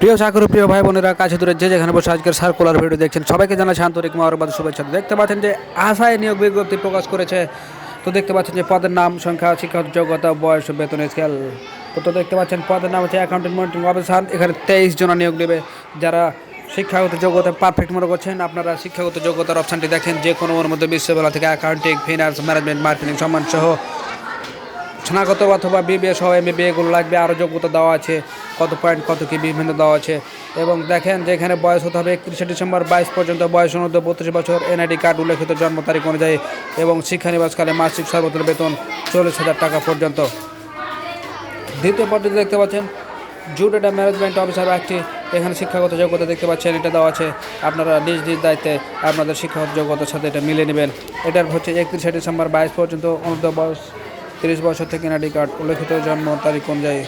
প্রিয় চাকরি, প্রিয় ভাই বোনেরা, কাছে দূরে যে যেখানে বসে আজকের সার্কুলার ভিডিও দেখছেন, সবাইকে জানাচ্ছি আন্তরিক মহরবাদ শুভেচ্ছা। দেখতে পাচ্ছেন যে আশায় নিয়োগ বিজ্ঞপ্তি প্রকাশ করেছে। তো দেখতে পাচ্ছেন যে পদের নাম, সংখ্যা, শিক্ষাগত যোগ্যতা, বয়স, বেতন স্কেল তো তো দেখতে পাচ্ছেন পদের নাম হচ্ছে অ্যাকাউন্টেন্ট মনিটরিং অফিসার এখানে তেইশ জন নিয়োগ নেবে। যারা শিক্ষাগত যোগ্যতা পারফেক্ট মনে করছেন, আপনারা শিক্ষাগত যোগ্যতার অপশানটি দেখেন। যে কোনো ওর মধ্যে বিশ্ববিদ্যালয় থেকে অ্যাকাউন্টিং ফিনান্স ম্যানেজমেন্ট মার্কেটিং সম্মান সহ স্নাতক অথবা বিবিএ সহ এম এগুলো লাগবে, আরও যোগ্যতা দেওয়া আছে, কত পয়েন্ট কত কি বিভিন্ন দেওয়া আছে। এবং দেখেন যে এখানে বয়স হতে হবে একত্রিশে ডিসেম্বর, বাইশ পর্যন্ত বয়স অনুদ্ধ বত্রিশ বছর এনআইডি কার্ড উল্লেখিত জন্ম তারিখ অনুযায়ী এবং শিক্ষানিবাসকালে মাসিক সর্বোচ্চ বেতন চল্লিশ হাজার টাকা পর্যন্ত। দ্বিতীয় পদ্ধতি দেখতে পাচ্ছেন জু ডেটা ম্যানেজমেন্ট অফিসার একটি, এখানে শিক্ষাগত যোগ্যতা দেখতে পাচ্ছেন, এটা দেওয়া আছে, আপনারা নিজ নিজ দায়িত্বে আপনাদের শিক্ষাগত যোগ্যতার সাথে এটা মিলে নেবেন। এটার হচ্ছে একত্রিশে ডিসেম্বর, বাইশ পর্যন্ত অনুদ্ধ বয়স তিরিশ বছর থেকে এনআইডি কার্ড উল্লেখিত জন্ম তারিখ অনুযায়ী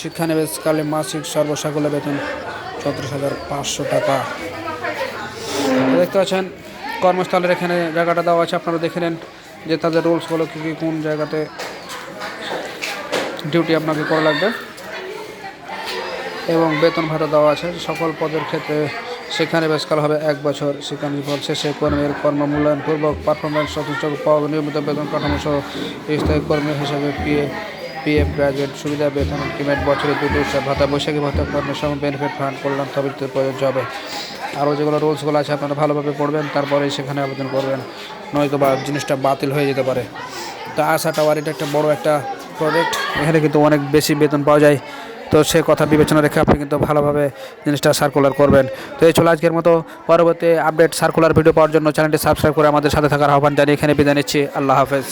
শিক্ষানিবেশকালে মাসিক সর্বসাকুল্য বেতন চৌত্রিশ হাজার পাঁচশো টাকা। দেখতে পাচ্ছেন, কর্মস্থলের এখানে জায়গাটা দেওয়া আছে। আপনারা দেখে নেন যে তাদের রুলসগুলো কী কী, কোন জায়গাতে ডিউটি আপনাকে করা লাগবে। এবং বেতন ভাতা দেওয়া আছে সকল পদের ক্ষেত্রে। সেখানে বেশকাল হবে এক বছর। সেখানে ফল শেষে কর্মীর কর্ম মূল্যায়ন পূর্বক পারফরমেন্স সচেষ্ট পাওয়া নিয়মিত বেতন কাঠামো সহ স্থায়ী কর্মী হিসাবে পিএ পিএফ গ্রাজুয়েট সুবিধা, বেতন কিমেট বছরে দুটো উৎসব, ভাতা, বৈশাখী ভাতা কর্মের সঙ্গে বেনিফিট ফান্ড কল্যাণ তবিতে প্রযোজ্য হবে আরও যেগুলো রুলসগুলো আছে আপনারা ভালোভাবে পড়বেন, তারপরেই সেখানে আবেদন করবেন। নয়তো বা জিনিসটা বাতিল হয়ে যেতে পারে। তো আশা টাওয়ার এটা একটা বড় একটা প্রজেক্ট এখানে কিন্তু অনেক বেশি বেতন পাওয়া যায়। তো সে কথা বিবেচনা রেখে আপনি কিন্তু ভালোভাবে জিনিসটা সার্কুলার করবেন। তো এই চলে আজকের মতো। পরবর্তী আপডেট সার্কুলার ভিডিও পাওয়ার জন্য চ্যানেলটি সাবস্ক্রাইব করে আমাদের সাথে থাকার আহ্বান জানিয়ে এখানে বিদায় নিচ্ছি। আল্লাহ হাফেজ।